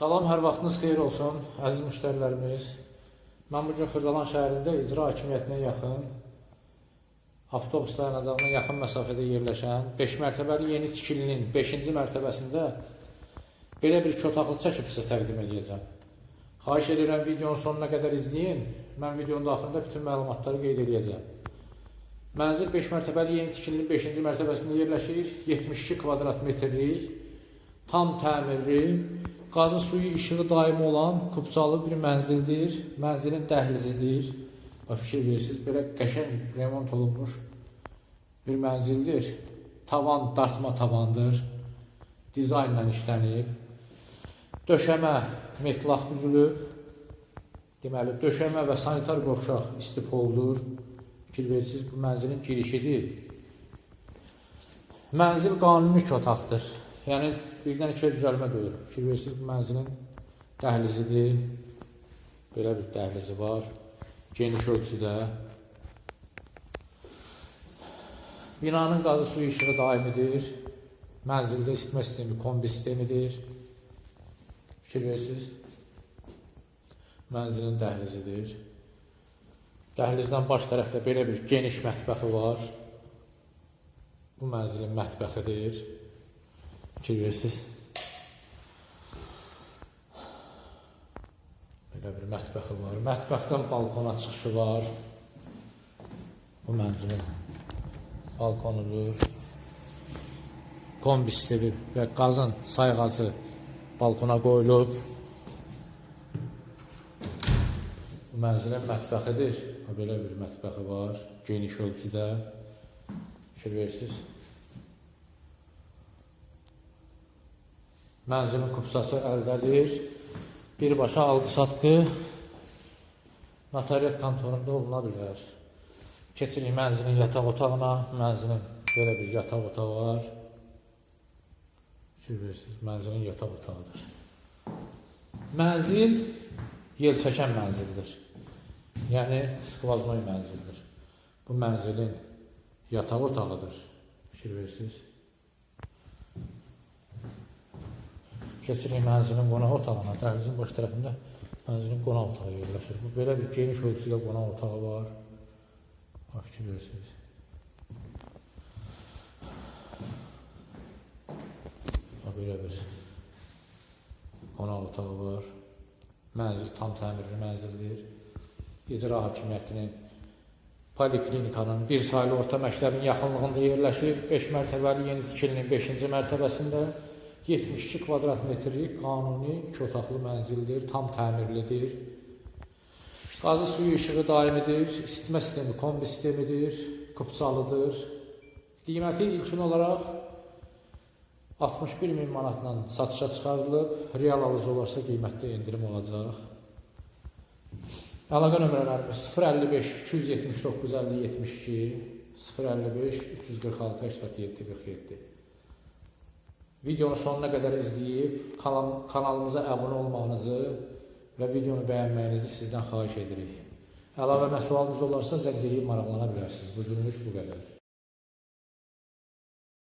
Salam, hər vaxtınız xeyir olsun, əziz müştərilərimiz. Mən bu gün Xırdalan şəhərində icra hakimiyyətinə yaxın, avtobus dayanacağına yaxın məsafədə yerləşən 5 mərtəbəli yeni tikilinin 5-ci mərtəbəsində belə bir otaqlı çəkib sizə təqdim edəcəm. Xahiş edirəm videonun sonuna qədər izləyin. Mən videonun daxilində bütün məlumatları qeyd edəcəm. Mənzil 5 mərtəbəli yeni tikilinin 5-ci mərtəbəsində yerləşir. 72 kvadrat metrlik, tam təmirli, qazı suyu işığı daimi olan kubcalı bir mənzildir. Mənzilin dəhlizidir. Bax fikir verirsiniz, belə qəşəng remont olunmuş bir mənzildir. Tavan dartma tavandır. Dizaynla işlənib. Döşəmə metlaq düzülüb. Deməli, döşəmə və sanitar qovşaq istipoldur. Fikir verirsiniz, bu mənzilin girişidir. Mənzil qanuni otaqdır. Yəni, birdən ikiyə düzəlmə deyil. Fikir verirsiniz, bu mənzilin dəhlizidir. Belə bir dəhlizi var. Geniş ölçüdə. Binanın qazı suyu işığı daimidir. Mənzildə isitmə sistemi kombi sistemidir. Fikir verirsiniz. Mənzilin dəhlizidir. Dəhlizdən baş tərəfdə belə bir geniş mətbəxi var. Bu mənzilin mətbəxidir. Fikir verirsiniz. Belə bir mətbəxi var. Mətbəxdən balkona çıxışı var. Bu mənzilin balkonudur. Kombi sistemi və qazın sayğacı balkona qoyulub. Bu mənzilin mətbəxidir. Belə bir mətbəxi var. Geniş ölçüdə. Fikir verirsiniz. Mənzilin kupsası əldədir. Birbaşa alqı-satqı notariat kontorunda oluna bilər. Keçirik mənzilin yataq otağına. Mənzilin belə bir yataq otağı var. Verirsiniz, mənzilin yataq otağıdır. Mənzil yel çəkən mənzildir. Yəni skvaznoy mənzildir. Bu mənzilin yataq otağıdır. Fikir verirsiniz. Keçirik mənzilin qonaq otağına. Dəhlizin baş tərəfində mənzilin qonaq otağı yerləşir. Bu belə bir geniş ölçüdə qonaq otağı var. Bax fikir verirsiniz. Bax belə bir qonaq otağı var. Mənzil tam təmirli mənzildir. İcra hakimiyyətinin poliklinikanın bir saylı orta məktəbin yaxınlığında yerləşir. 5 mərtəbəli yeni tikilinin 5-ci mərtəbəsində 72 kvadrat metrlik qanuni iki otaqlı mənzildir, tam təmirlidir. Qazı suyu işığı daimidir, isitmə sistemi kombi sistemidir, kupçalıdır. Qiyməti ilkin olaraq 61 min manatla satışa çıxarılıb, real alıcı olarsa qiymətdə endirim olacaq. Əlaqə nömrələrimiz 055 279 50 72 055 346 87 47. Videonu sonuna izləyib kanal, kanalımıza abunə olmağınızı və videonu bəyənməyinizi sizdən xahiş edirik. Əlavə və sualınız olarsa zəng edib maraqlana bilərsiniz. Bu günlük bu qədər.